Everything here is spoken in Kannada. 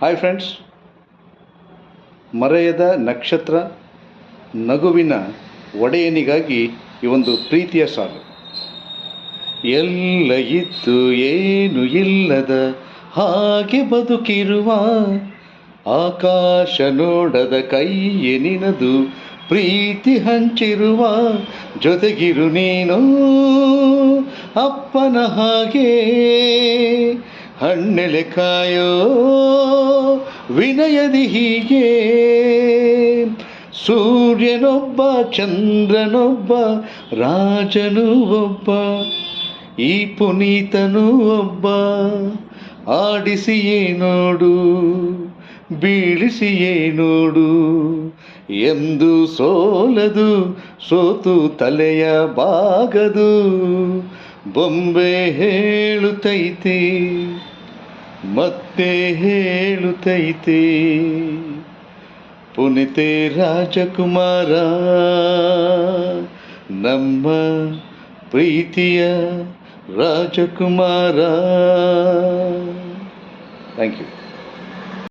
ಹಾಯ್ ಫ್ರೆಂಡ್ಸ್ ಮರೆಯದ ನಕ್ಷತ್ರ ನಗುವಿನ ಒಡೆಯನಿಗಾಗಿ ಈ ಒಂದು ಪ್ರೀತಿಯ ಸಾಲು. ಎಲ್ಲ ಇತ್ತು ಏನು ಇಲ್ಲದ ಹಾಗೆ ಬದುಕಿರುವ ಆಕಾಶ ನೋಡದ ಕೈಯೇ ನಿನದು ಪ್ರೀತಿ ಹಂಚಿರುವ ಜೊತೆಗಿರು ನೀನು ಅಪ್ಪನ ಹಾಗೆ ಹಣ್ಣೆಲೆ ಕಾಯೋ ವಿನಯದಿ ಹೀಗೆ. ಸೂರ್ಯನೊಬ್ಬ, ಚಂದ್ರನೊಬ್ಬ, ರಾಜನು ಒಬ್ಬ, ಈ ಪುನೀತನು ಒಬ್ಬ. ಆಡಿಸಿಯೇ ನೋಡು ಬೀಳಿಸಿಯೇ ನೋಡು ಎಂದು ಸೋಲದು, ಸೋತು ತಲೆಯ ಬಾಗದು. ಬೊಂಬೆ ಹೇಳುತ್ತೈತೆ ಮತ್ತೆ ಹೇಳುತ್ತೈತೆ ಪುನಿತೆ ರಾಜಕುಮಾರ ನಮ್ಮ ಪ್ರೀತಿಯ ರಾಜಕುಮಾರ. Thank you